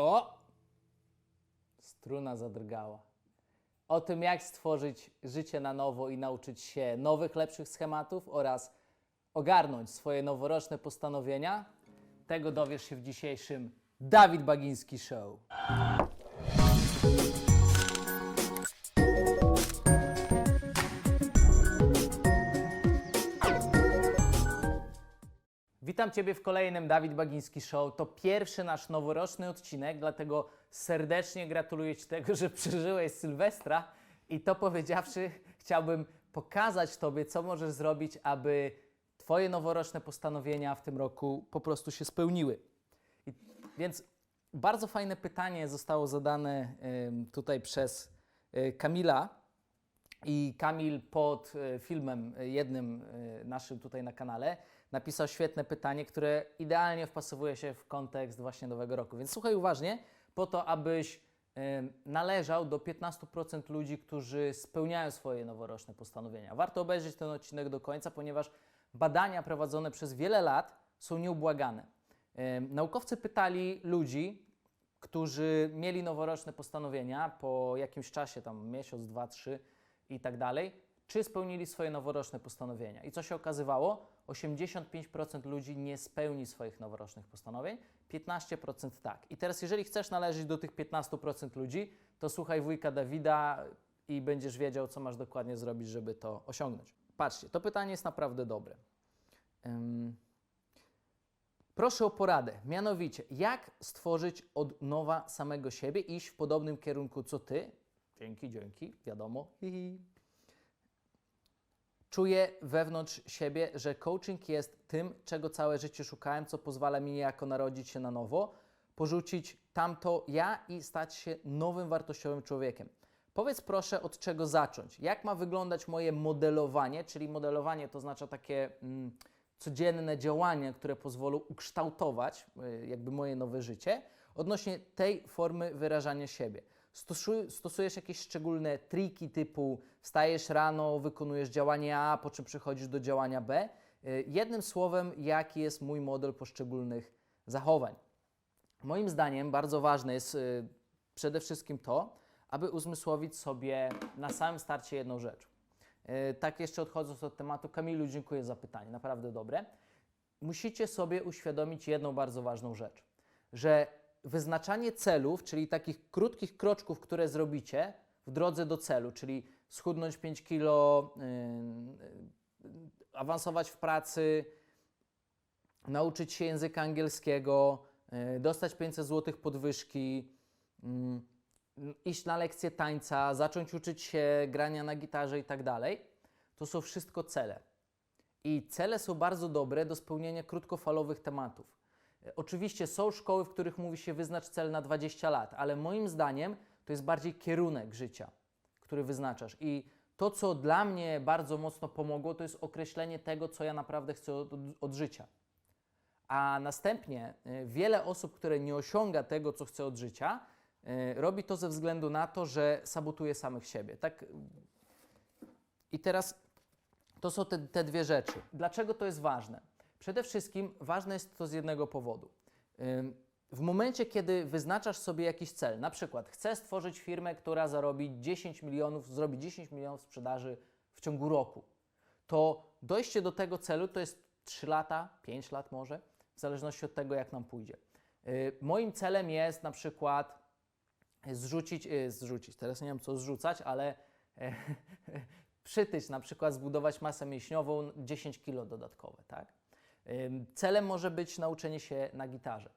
O! Struna zadrgała. O tym, jak stworzyć życie na nowo i nauczyć się nowych, lepszych schematów oraz ogarnąć swoje noworoczne postanowienia, tego dowiesz się w dzisiejszym Dawid Bagiński Show. Witam Ciebie w kolejnym Dawid Bagiński Show. To pierwszy nasz noworoczny odcinek, dlatego serdecznie gratuluję Ci tego, że przeżyłeś Sylwestra i to powiedziawszy, chciałbym pokazać Tobie, co możesz zrobić, aby Twoje noworoczne postanowienia w tym roku po prostu się spełniły. I, więc bardzo fajne pytanie zostało zadane em, tutaj przez e, Kamila. I Kamil pod e, filmem e, jednym naszym tutaj na kanale napisał świetne pytanie, które idealnie wpasowuje się w kontekst właśnie nowego roku. Więc słuchaj uważnie, po to, abyś należał do 15% ludzi, którzy spełniają swoje noworoczne postanowienia. Warto obejrzeć ten odcinek do końca, ponieważ badania prowadzone przez wiele lat są nieubłagane. Naukowcy pytali ludzi, którzy mieli noworoczne postanowienia po jakimś czasie, tam miesiąc, dwa, trzy i tak dalej, czy spełnili swoje noworoczne postanowienia. I co się okazywało? 85% ludzi nie spełni swoich noworocznych postanowień, 15% tak. I teraz, jeżeli chcesz należeć do tych 15% ludzi, to słuchaj wujka Dawida i będziesz wiedział, co masz dokładnie zrobić, żeby to osiągnąć. Patrzcie, to pytanie jest naprawdę dobre. Ym, Proszę o poradę. Mianowicie, jak stworzyć od nowa samego siebie iść w podobnym kierunku co ty? Dzięki, dzięki, wiadomo. Hihi. Czuję wewnątrz siebie, że coaching jest tym, czego całe życie szukałem, co pozwala mi niejako narodzić się na nowo, porzucić tamto ja i stać się nowym, wartościowym człowiekiem. Powiedz proszę, od czego zacząć? Jak ma wyglądać moje modelowanie? Czyli modelowanie to znaczy takie mm, codzienne działania, które pozwolą ukształtować y, jakby moje nowe życie odnośnie tej formy wyrażania siebie. Stosuj, stosujesz jakieś szczególne triki typu wstajesz rano, wykonujesz działanie A, po czym przechodzisz do działania B. Y, Jednym słowem, jaki jest mój model poszczególnych zachowań. Moim zdaniem bardzo ważne jest y, przede wszystkim to, aby uzmysłowić sobie na samym starcie jedną rzecz. Y, Tak jeszcze odchodząc od tematu, Kamilu, dziękuję za pytanie, naprawdę dobre. Musicie sobie uświadomić jedną bardzo ważną rzecz, że wyznaczanie celów, czyli takich krótkich kroczków, które zrobicie w drodze do celu, czyli schudnąć 5 kilo, yy, yy, awansować w pracy, nauczyć się języka angielskiego, y, dostać 500 zł podwyżki, iść na lekcje tańca, zacząć uczyć się grania na gitarze i tak dalej, to są wszystko cele. I cele są bardzo dobre do spełnienia krótkofalowych tematów. E, Oczywiście są szkoły, w których mówi się wyznacz cel na 20 lat, ale moim zdaniem to jest bardziej kierunek życia, który wyznaczasz. I to, co dla mnie bardzo mocno pomogło, to jest określenie tego, co ja naprawdę chcę od, od życia. A następnie y, wiele osób, które nie osiąga tego, co chce od życia, y, robi to ze względu na to, że sabotuje samych siebie. Tak? I teraz to są te, te dwie rzeczy. Dlaczego to jest ważne? Przede wszystkim ważne jest to z jednego powodu. W momencie, kiedy wyznaczasz sobie jakiś cel, na przykład chcę stworzyć firmę, która zarobi 10 milionów, zrobi 10 milionów sprzedaży w ciągu roku, to dojście do tego celu to jest 3 lata, 5 lat może, w zależności od tego, jak nam pójdzie. Yy, Moim celem jest na przykład zrzucić, yy, zrzucić, teraz nie wiem co zrzucać, ale e, przytyć, na przykład zbudować masę mięśniową 10 kg dodatkowe, tak? Celem może być nauczenie się na gitarze.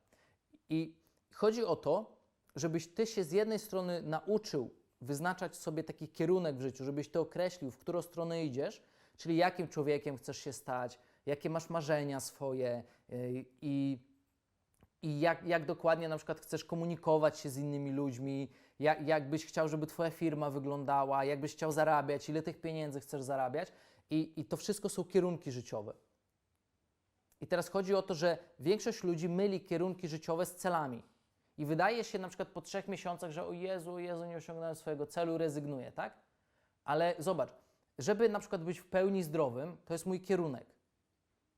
I chodzi o to, żebyś ty się z jednej strony nauczył wyznaczać sobie taki kierunek w życiu, żebyś ty określił, w którą stronę idziesz, czyli jakim człowiekiem chcesz się stać, jakie masz marzenia swoje yy, i i jak, jak dokładnie na przykład chcesz komunikować się z innymi ludźmi, jak, jak byś chciał, żeby Twoja firma wyglądała, jak byś chciał zarabiać, ile tych pieniędzy chcesz zarabiać. I, I to wszystko są kierunki życiowe. I teraz chodzi o to, że większość ludzi myli kierunki życiowe z celami. I wydaje się na przykład po trzech miesiącach, że o Jezu, o Jezu, nie osiągnąłem swojego celu, rezygnuję, tak? Ale zobacz, żeby na przykład być w pełni zdrowym, to jest mój kierunek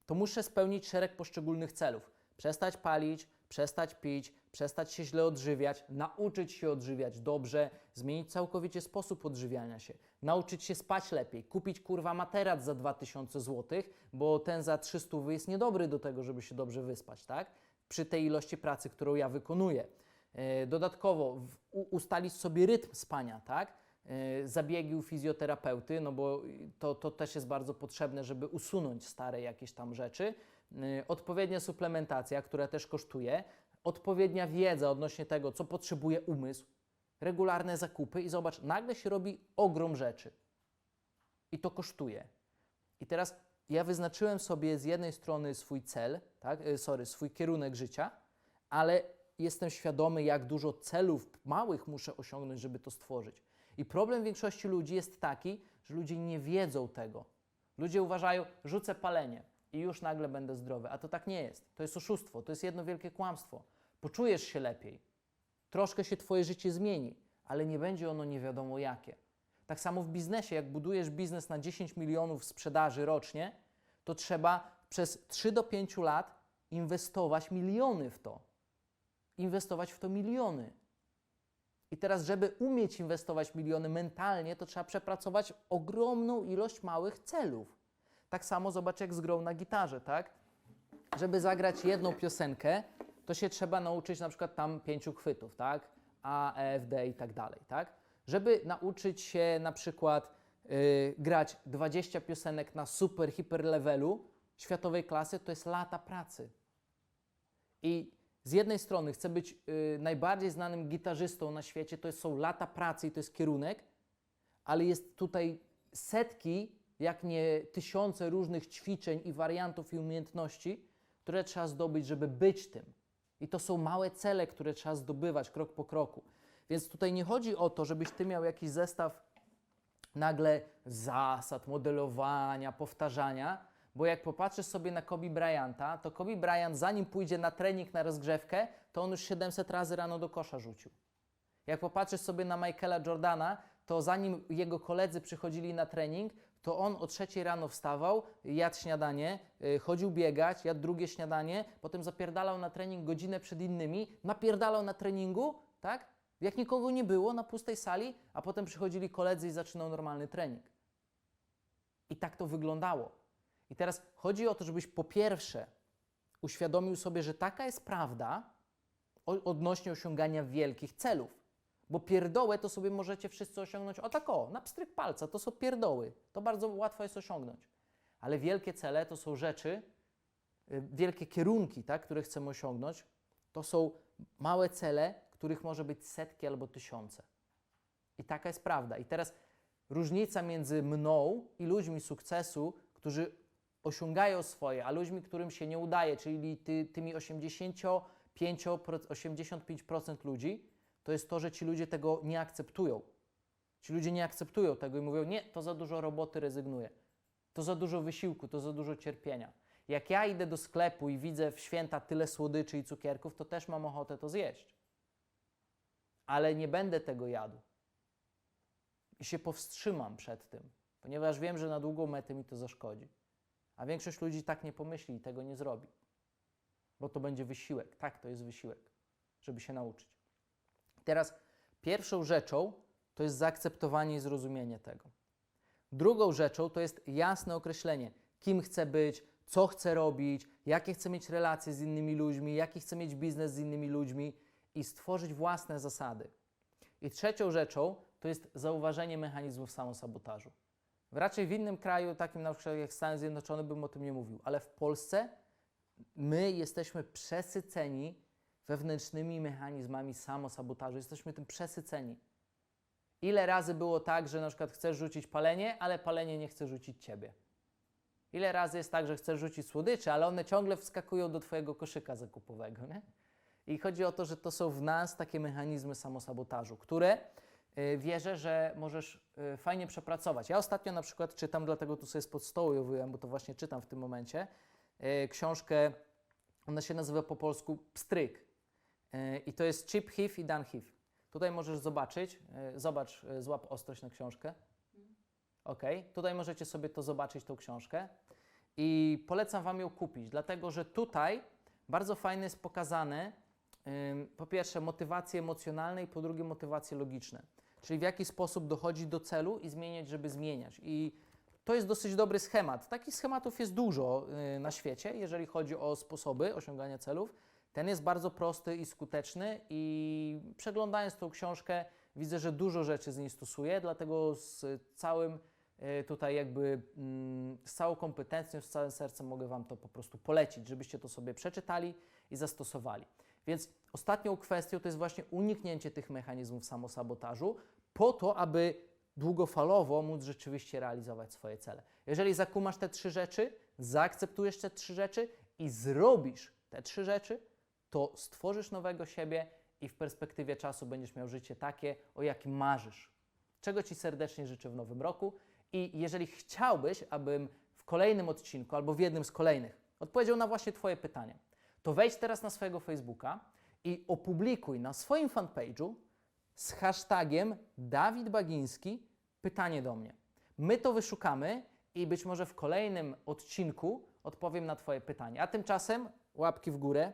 to muszę spełnić szereg poszczególnych celów. Przestać palić, przestać pić, przestać się źle odżywiać, nauczyć się odżywiać dobrze, zmienić całkowicie sposób odżywiania się, nauczyć się spać lepiej, kupić kurwa materac za 2000 zł, bo ten za 300 jest niedobry do tego, żeby się dobrze wyspać, tak? Przy tej ilości pracy, którą ja wykonuję. E, Dodatkowo ustalić sobie rytm spania, tak? E, Zabiegi u fizjoterapeuty, no bo to, to też jest bardzo potrzebne, żeby usunąć stare jakieś tam rzeczy. E, Odpowiednia suplementacja, która też kosztuje, odpowiednia wiedza odnośnie tego, co potrzebuje umysł, regularne zakupy i zobacz, nagle się robi ogrom rzeczy. I to kosztuje. I teraz ja wyznaczyłem sobie z jednej strony swój cel, tak, e, sorry, swój kierunek życia, ale jestem świadomy, jak dużo celów małych muszę osiągnąć, żeby to stworzyć. I problem większości ludzi jest taki, że ludzie nie wiedzą tego. Ludzie uważają, rzucę palenie i już nagle będę zdrowy, a to tak nie jest. To jest oszustwo, to jest jedno wielkie kłamstwo. Poczujesz się lepiej, troszkę się Twoje życie zmieni, ale nie będzie ono nie wiadomo jakie. Tak samo w biznesie, jak budujesz biznes na 10 milionów sprzedaży rocznie, to trzeba przez 3 do 5 lat inwestować miliony w to. Inwestować w to miliony. I teraz, żeby umieć inwestować miliony mentalnie, to trzeba przepracować ogromną ilość małych celów. Tak samo zobacz, jak z grą na gitarze, tak? Żeby zagrać jedną piosenkę, to się trzeba nauczyć na przykład tam pięciu chwytów, tak? A, F, D i tak dalej, tak? Żeby nauczyć się na przykład y, grać 20 piosenek na super, hiper levelu światowej klasy, to jest lata pracy. I z jednej strony chcę być y, najbardziej znanym gitarzystą na świecie, to są lata pracy i to jest kierunek, ale jest tutaj setki, jak nie tysiące różnych ćwiczeń i wariantów i umiejętności, które trzeba zdobyć, żeby być tym. I to są małe cele, które trzeba zdobywać krok po kroku. Więc tutaj nie chodzi o to, żebyś ty miał jakiś zestaw nagle zasad, modelowania, powtarzania, bo jak popatrzysz sobie na Kobe Bryanta, to Kobe Bryant zanim pójdzie na trening, na rozgrzewkę, to on już 700 razy rano do kosza rzucił. Jak popatrzysz sobie na Michaela Jordana, to zanim jego koledzy przychodzili na trening, to on o trzeciej rano wstawał, jadł śniadanie, y, chodził biegać, jadł drugie śniadanie, potem zapierdalał na trening godzinę przed innymi, napierdalał na treningu, tak? Jak nikogo nie było na pustej sali, a potem przychodzili koledzy i zaczynał normalny trening. I tak to wyglądało. I teraz chodzi o to, żebyś po pierwsze uświadomił sobie, że taka jest prawda odnośnie osiągania wielkich celów. Bo pierdołę to sobie możecie wszyscy osiągnąć o tak o, na pstryk palca, to są pierdoły. To bardzo łatwo jest osiągnąć. Ale wielkie cele to są rzeczy, y, wielkie kierunki, tak, które chcemy osiągnąć, to są małe cele, których może być setki albo tysiące. I taka jest prawda. I teraz różnica między mną i ludźmi sukcesu, którzy osiągają swoje, a ludźmi, którym się nie udaje, czyli ty, tymi 85, 85% ludzi, to jest to, że ci ludzie tego nie akceptują. Ci ludzie nie akceptują tego i mówią: Nie, to za dużo roboty, rezygnuję. To za dużo wysiłku, to za dużo cierpienia. Jak ja idę do sklepu i widzę w święta tyle słodyczy i cukierków, to też mam ochotę to zjeść. Ale nie będę tego jadł. I się powstrzymam przed tym, ponieważ wiem, że na długą metę mi to zaszkodzi. A większość ludzi tak nie pomyśli i tego nie zrobi. Bo to będzie wysiłek. Tak, to jest wysiłek, żeby się nauczyć. Teraz pierwszą rzeczą to jest zaakceptowanie i zrozumienie tego. Drugą rzeczą to jest jasne określenie, kim chcę być, co chcę robić, jakie chcę mieć relacje z innymi ludźmi, jaki chcę mieć biznes z innymi ludźmi i stworzyć własne zasady. I trzecią rzeczą to jest zauważenie mechanizmów samosabotażu. Raczej w innym kraju, takim na przykład jak Stany Zjednoczone, bym o tym nie mówił, ale w Polsce my jesteśmy przesyceni wewnętrznymi mechanizmami samosabotażu. Jesteśmy tym przesyceni. Ile razy było tak, że na przykład chcesz rzucić palenie, ale palenie nie chce rzucić ciebie? Ile razy jest tak, że chcesz rzucić słodycze, ale one ciągle wskakują do twojego koszyka zakupowego, nie? I chodzi o to, że to są w nas takie mechanizmy samosabotażu, które y, wierzę, że możesz y, fajnie przepracować. Ja ostatnio na przykład czytam, dlatego tu sobie spod stołu ją wyjąłem, bo to właśnie czytam w tym momencie, y, książkę, ona się nazywa po polsku Pstryk. Y, I to jest Chip Heath i Dan Heath. Tutaj możesz zobaczyć, y, zobacz, y, złap ostrość na książkę. Ok, tutaj możecie sobie to zobaczyć, tą książkę. I polecam Wam ją kupić, dlatego że tutaj bardzo fajnie jest pokazane, po pierwsze, motywacje emocjonalne i po drugie, motywacje logiczne. Czyli w jaki sposób dochodzić do celu i zmieniać, żeby zmieniać. I to jest dosyć dobry schemat. Takich schematów jest dużo y, na świecie, jeżeli chodzi o sposoby osiągania celów. Ten jest bardzo prosty i skuteczny i przeglądając tą książkę widzę, że dużo rzeczy z niej stosuję, dlatego z całym y, tutaj jakby mm, z całą kompetencją, z całym sercem mogę Wam to po prostu polecić, żebyście to sobie przeczytali i zastosowali. Więc ostatnią kwestią to jest właśnie uniknięcie tych mechanizmów samosabotażu po to, aby długofalowo móc rzeczywiście realizować swoje cele. Jeżeli zakumasz te trzy rzeczy, zaakceptujesz te trzy rzeczy i zrobisz te trzy rzeczy, to stworzysz nowego siebie i w perspektywie czasu będziesz miał życie takie, o jakim marzysz. Czego Ci serdecznie życzę w nowym roku i jeżeli chciałbyś, abym w kolejnym odcinku albo w jednym z kolejnych odpowiedział na właśnie Twoje pytanie, to wejdź teraz na swojego Facebooka i opublikuj na swoim fanpage'u z hashtagiem Dawid Bagiński pytanie do mnie. My to wyszukamy i być może w kolejnym odcinku odpowiem na Twoje pytanie. A tymczasem łapki w górę,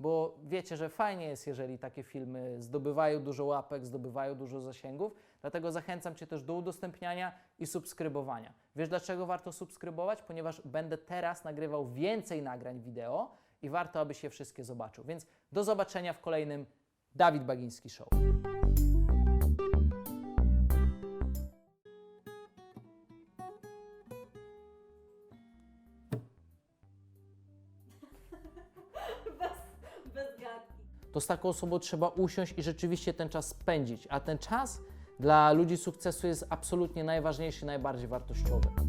bo wiecie, że fajnie jest, jeżeli takie filmy zdobywają dużo łapek, zdobywają dużo zasięgów. Dlatego zachęcam Cię też do udostępniania i subskrybowania. Wiesz dlaczego warto subskrybować? Ponieważ będę teraz nagrywał więcej nagrań wideo i warto, abyś je wszystkie zobaczył. Więc do zobaczenia w kolejnym Dawid Bagiński Show. To z taką osobą trzeba usiąść i rzeczywiście ten czas spędzić. A ten czas dla ludzi sukcesu jest absolutnie najważniejszy, najbardziej wartościowy.